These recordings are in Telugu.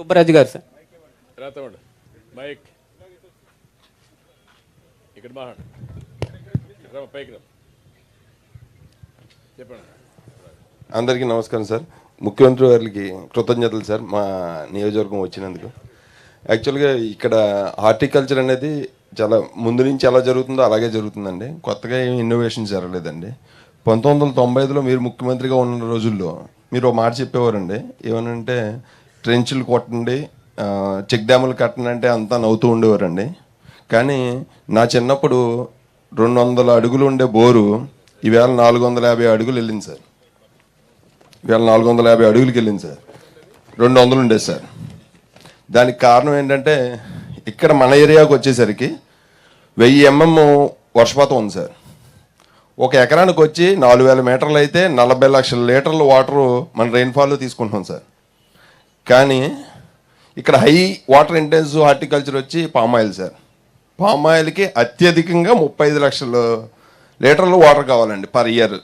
సుబ్బరాజు గారు సార్. రాతమండి మైక్. ఇక్కడ మాట్లాడు రా పైకి రా చెప్పండి. అందరికీ నమస్కారం సార్. ముఖ్యమంత్రి వారికి కృతజ్ఞతలు సార్ మా నియోజకవర్గం వచ్చినందుకు. యాక్చువల్గా ఇక్కడ హార్టికల్చర్ అనేది చాలా ముందు నుంచి ఎలా జరుగుతుందో అలాగే జరుగుతుందండి. కొత్తగా ఏం ఇన్నోవేషన్ జరగలేదండి. పంతొమ్మిది వందల తొంభై ఐదులో మీరు ముఖ్యమంత్రిగా ఉన్న రోజుల్లో మీరు ఒక మాట చెప్పేవారండి. ఏమనంటే ట్రెంచ్లు కొట్టండి చెక్ డ్యాములు కట్టండి అంటే అంతా నవ్వుతూ ఉండేవారండి. కానీ నా చిన్నప్పుడు రెండు వందల అడుగులు ఉండే బోరు ఈవేళ నాలుగు వందల యాభై అడుగులు వెళ్ళింది సార్. ఈవేళ నాలుగు వందల యాభై అడుగులకి వెళ్ళింది సార్. రెండు వందలు ఉండేది సార్. దానికి కారణం ఏంటంటే ఇక్కడ మన ఏరియాకి వచ్చేసరికి వెయ్యి ఎంఎం వర్షపాతం ఉంది సార్. ఒక ఎకరానికి వచ్చి నాలుగు వేల మీటర్లు అయితే నలభై లక్షల లీటర్ల వాటర్ మన రెయిన్ఫాల్లో తీసుకుంటున్నాం సార్. కానీ ఇక్కడ హై వాటర్ ఇంటెన్స్ హార్టికల్చర్ వచ్చి పామ్ ఆయిల్ సార్. పామ్ ఆయిల్కి అత్యధికంగా ముప్పై ఐదు లక్షలు లీటర్లు వాటర్ కావాలండి పర్ ఇయర్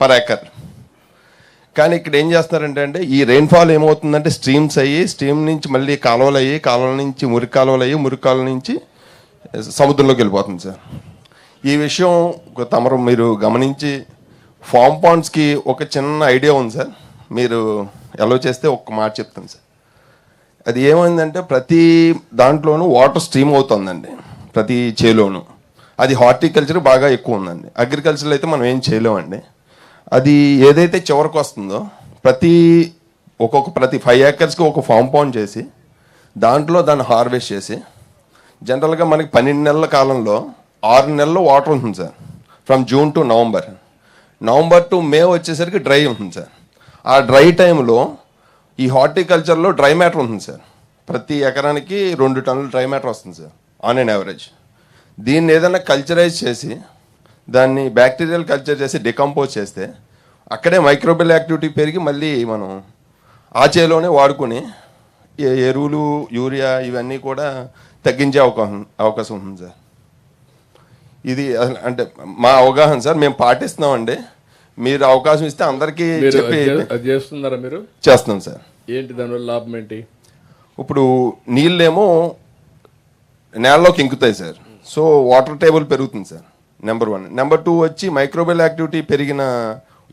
పర్ ఎకర్ కానీ ఇక్కడ ఏం చేస్తున్నారంటే అంటే ఈ రెయిన్ఫాల్ ఏమవుతుందంటే స్ట్రీమ్స్ అయ్యి స్ట్రీమ్ నుంచి మళ్ళీ కాలువలు అయ్యి కాలువల నుంచి మురికి కాలువలు అయ్యి మురికి కాలువల నుంచి సముద్రంలోకి వెళ్ళిపోతుంది సార్. ఈ విషయం తమరు మీరు గమనించి ఫామ్ పాండ్స్కి ఒక చిన్న ఐడియా ఉంది సార్. మీరు ఎలా చేస్తే ఒక్క మాట చెప్తాను సార్. అది ఏమైందంటే ప్రతి దాంట్లోనూ వాటర్ స్ట్రీమ్ అవుతుందండి ప్రతి చేలోను. అది హార్టికల్చర్ బాగా ఎక్కువ ఉందండి. అగ్రికల్చర్ అయితే మనం ఏం చేయలేమండి. అది ఏదైతే చివరికి వస్తుందో ప్రతి ఒక్కొక్క ప్రతి ఫైవ్ ఏకర్స్కి ఒక కాంపౌండ్ చేసి దాంట్లో దాన్ని హార్వెస్ట్ చేసి జనరల్గా మనకి పన్నెండు నెలల కాలంలో ఆరు నెలలు వాటర్ ఉంటుంది sir. From June to November November to May వచ్చేసరికి డ్రై ఉంటుంది సార్. ఆ డ్రై టైంలో ఈ హార్టికల్చర్లో డ్రై మ్యాటర్ ఉంటుంది సార్. ప్రతి ఎకరానికి రెండు టన్నులు డ్రై మ్యాటర్ వస్తుంది సార్ ఆన్ అండ్ యావరేజ్. దీన్ని ఏదైనా కల్చరైజ్ చేసి దాన్ని బ్యాక్టీరియల్ కల్చర్ చేసి డికంపోజ్ చేస్తే అక్కడే మైక్రోబియల్ యాక్టివిటీ పెరిగి మళ్ళీ మనం ఆ చేలోనే వాడుకొని ఎరువులు యూరియా ఇవన్నీ కూడా తగ్గించే అవకాశం అవకాశం ఉంది సార్. ఇది అసలు అంటే మా అవగాహన సార్ మేము పాటిస్తున్నామండి. మీరు అవకాశం ఇస్తే అందరికీ చెప్పి అది చేస్తున్నారా మీరు? చేస్తున్నాం సార్. ఏంటి దానివల్ల లాభం ఏంటి? ఇప్పుడు నీళ్ళేమో నేలలోకి ఇంకుతాయి సార్. సో వాటర్ టేబుల్ పెరుగుతుంది sir number one. Number two వచ్చి మైక్రోబియల్ యాక్టివిటీ పెరిగిన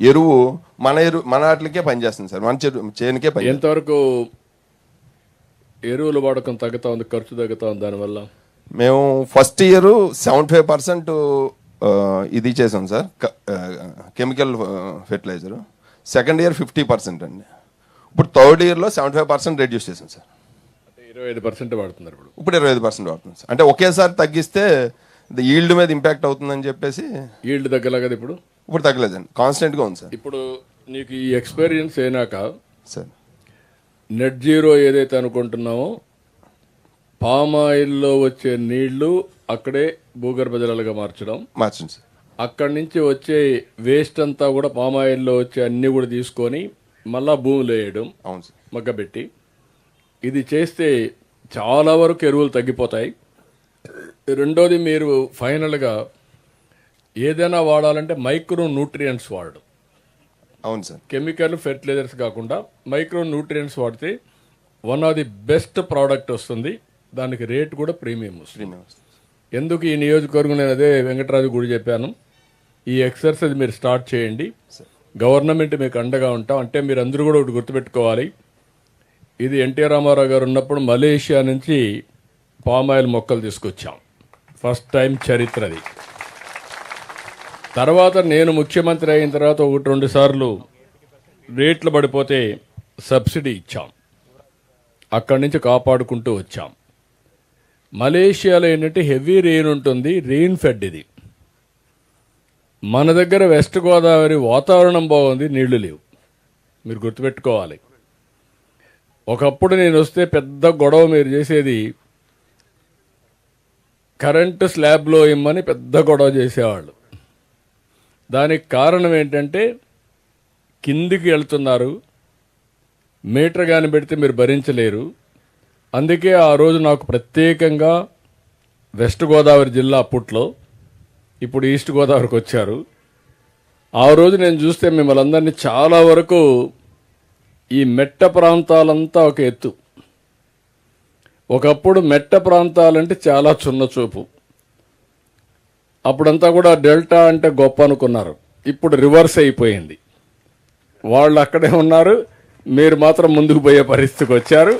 ఎరువు మన ఎరువు మన వాటికే పనిచేస్తుంది సార్ మన చెరు చేనుకే పని ఎంతవరకు ఎరువుల వాడకం తగ్గుతా ఉంది ఖర్చు తగ్గుతా ఉంది దానివల్ల? మేము first year seventy five percent ఇది చేసాం sir. Chemical fertiliser. Second year fifty percent అండి. ఇప్పుడు థర్డ్ ఇయర్లో సెవెంటీ ఫైవ్ పర్సెంట్ రెడ్యూస్ చేసాం సార్. ఇరవై ఐదు పర్సెంట్ వాడుతున్నారు ఇప్పుడు. ఇప్పుడు ఇరవై ఐదు పర్సెంట్ వాడుతుంది సార్. అంటే ఒకేసారి తగ్గిస్తే ఈల్డ్ మీద ఇంపాక్ట్ అవుతుందని చెప్పేసి ఈల్డ్ తగ్గలా కదా ఇప్పుడు? ఇప్పుడు తగ్గలేదండి. కాన్స్టెంట్గా ఉంది సార్. ఇప్పుడు నీకు ఈ ఎక్స్పీరియన్స్ అయినాక సార్. నెట్ జీరో ఏదైతే అనుకుంటున్నామో పామ్ ఆయిల్లో వచ్చే నీళ్ళు అక్కడే భూగర్భ జలాలుగా మార్చడం. మార్చండి సార్. అక్కడి నుంచి వచ్చే వేస్ట్ అంతా కూడా పామ్ ఆయిల్లో వచ్చే అన్ని కూడా తీసుకొని మళ్ళా భూమిలో వేయడం అవును సార్. మగ్గబెట్టి. ఇది చేస్తే చాలా వరకు ఎరువులు తగ్గిపోతాయి. రెండోది మీరు ఫైనల్గా ఏదైనా వాడాలంటే మైక్రో న్యూట్రియంట్స్ వాడడం. అవును సార్. కెమికల్ ఫెర్టిలైజర్స్ కాకుండా మైక్రో న్యూట్రియంట్స్ వాడితే one of the best product వస్తుంది. దానికి రేట్ కూడా ప్రీమియం వస్తుంది. ప్రీమియం ఎందుకు ఈ నియోజకవర్గం నేను అదే వెంకటరాజు గుడి చెప్పాను? ఈ ఎక్సర్సైజ్ మీరు స్టార్ట్ చేయండి. గవర్నమెంట్ మీకు అండగా ఉంటాం. అంటే మీరు అందరూ కూడా ఒకటి గుర్తుపెట్టుకోవాలి. ఇది ఎన్టీ రామారావు గారు ఉన్నప్పుడు మలేషియా నుంచి పామ్ ఆయిల్ మొక్కలు తీసుకొచ్చాం. ఫస్ట్ టైం చరిత్రది తర్వాత నేను ముఖ్యమంత్రి అయిన తర్వాత ఒకటి రెండు సార్లు రేట్లు పడిపోతే సబ్సిడీ ఇచ్చాం. అక్కడి నుంచి కాపాడుకుంటూ వచ్చాం. మలేషియాలో ఏంటంటే హెవీ రెయిన్ ఉంటుంది రెయిన్ ఫెడ్ ఇది. మన దగ్గర వెస్ట్ గోదావరి వాతావరణం బాగుంది నీళ్ళు లేవు. మీరు గుర్తుపెట్టుకోవాలి. ఒకప్పుడు నేను వస్తే పెద్ద గొడవ మీరు చేసేది కరెంటు స్లాబ్లో ఇమ్మని పెద్ద గొడవ చేసేవాళ్ళు. దానికి కారణం ఏంటంటే కిందికి వెళ్తున్నారు మీటర్ కానీ పెడితే మీరు భరించలేరు. అందుకే ఆ రోజు నాకు ప్రత్యేకంగా వెస్ట్ గోదావరి జిల్లా అప్పట్లో ఇప్పుడు ఈస్ట్ గోదావరికి వచ్చారు. ఆ రోజు నేను చూస్తే మిమ్మల్ని అందరినీ చాలా వరకు ఈ మెట్ట ప్రాంతాలంతా ఒక ఎత్తు. ఒకప్పుడు మెట్ట ప్రాంతాలంటే చాలా చిన్నచూపు. అప్పుడంతా కూడా డెల్టా అంటే గొప్ప అనుకున్నారు. ఇప్పుడు రివర్స్ అయిపోయింది. వాళ్ళు అక్కడే ఉన్నారు. మీరు మాత్రం ముందుకు పోయే పరిస్థితికి వచ్చారు.